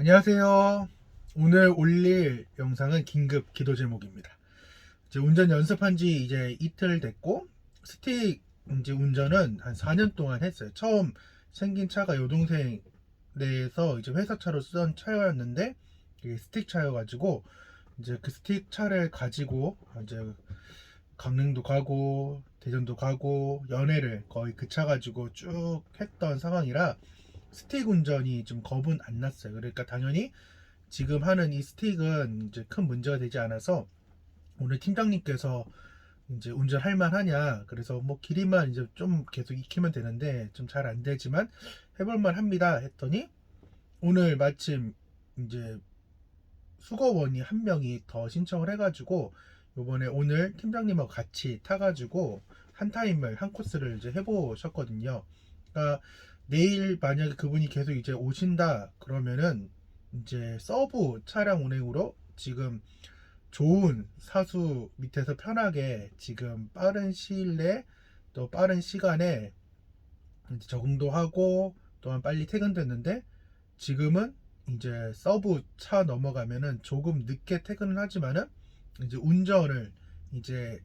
안녕하세요. 오늘 올릴 영상은 긴급 기도 제목입니다. 이제 운전 연습한 지 이제 이틀 됐고, 스틱 이제 운전은 한 4년 동안 했어요. 처음 생긴 차가 여동생 내에서 이제 회사 차로 쓰던 차였는데, 스틱 차여가지고, 이제 그 스틱 차를 가지고, 이제 강릉도 가고, 대전도 가고, 연애를 거의 그 차 가지고 쭉 했던 상황이라, 스틱 운전이 좀 겁은 안 났어요. 그러니까 당연히 지금 하는 이 스틱은 이제 큰 문제가 되지 않아서 오늘 팀장님께서 이제 운전할 만하냐 그래서 뭐 길이만 이제 좀 계속 익히면 되는데 좀 잘 안 되지만 해볼 만 합니다 했더니 오늘 마침 이제 수거원이 한 명이 더 신청을 해가지고 요번에 오늘 팀장님하고 같이 타가지고 한 타임을 한 코스를 이제 해보셨거든요. 그러니까 내일 만약에 그분이 계속 이제 오신다 그러면은 이제 서브 차량 운행으로 지금 좋은 사수 밑에서 편하게 지금 빠른 시일 내에 또 빠른 시간에 이제 적응도 하고 또한 빨리 퇴근됐는데 지금은 이제 서브 차 넘어가면은 조금 늦게 퇴근을 하지만은 이제 운전을 이제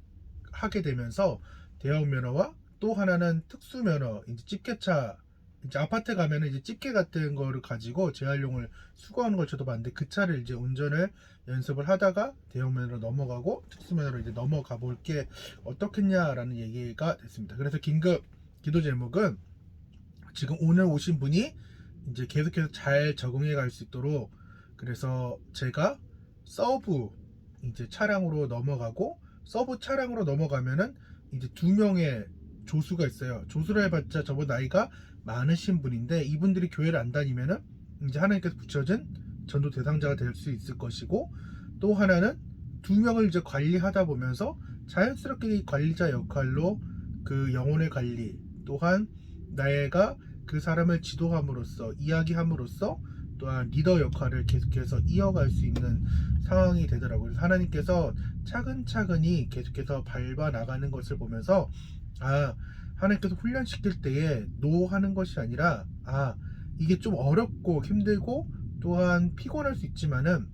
하게 되면서 대형 면허와 또 하나는 특수 면허 이제 집게차 이제 아파트 가면은 이제 집게 같은 거를 가지고 재활용을 수거하는 걸 저도 봤는데 그 차를 이제 운전을 연습을 하다가 대형면으로 넘어가고 특수면허로 이제 넘어가 볼 게 어떻겠냐라는 얘기가 됐습니다. 그래서 긴급 기도 제목은 지금 오늘 오신 분이 이제 계속해서 잘 적응해 갈 수 있도록 그래서 제가 서브 이제 차량으로 넘어가고 서브 차량으로 넘어가면은 이제 두 명의 조수가 있어요. 조수를 해봤자 저보다 나이가 많으신 분인데 이분들이 교회를 안 다니면은 이제 하나님께서 붙여준 전도 대상자가 될 수 있을 것이고 또 하나는 두 명을 이제 관리하다 보면서 자연스럽게 이 관리자 역할로 그 영혼의 관리 또한 나의가 그 사람을 지도함으로써 이야기함으로써 또한 리더 역할을 계속해서 이어갈 수 있는 상황이 되더라고요. 하나님께서 차근차근히 계속해서 밟아 나가는 것을 보면서 아 하나님께서 훈련시킬 때에 노 하는 것이 아니라 아 이게 좀 어렵고 힘들고 또한 피곤할 수 있지만은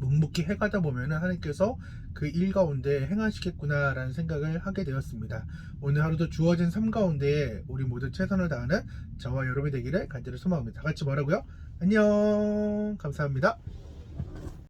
묵묵히 해가다 보면은 하나님께서 그 일 가운데 행하시겠구나라는 생각을 하게 되었습니다. 오늘 하루도 주어진 삶 가운데 우리 모두 최선을 다하는 저와 여러분이 되기를 간절히 소망합니다. 다 같이 뭐라고요? 안녕 감사합니다.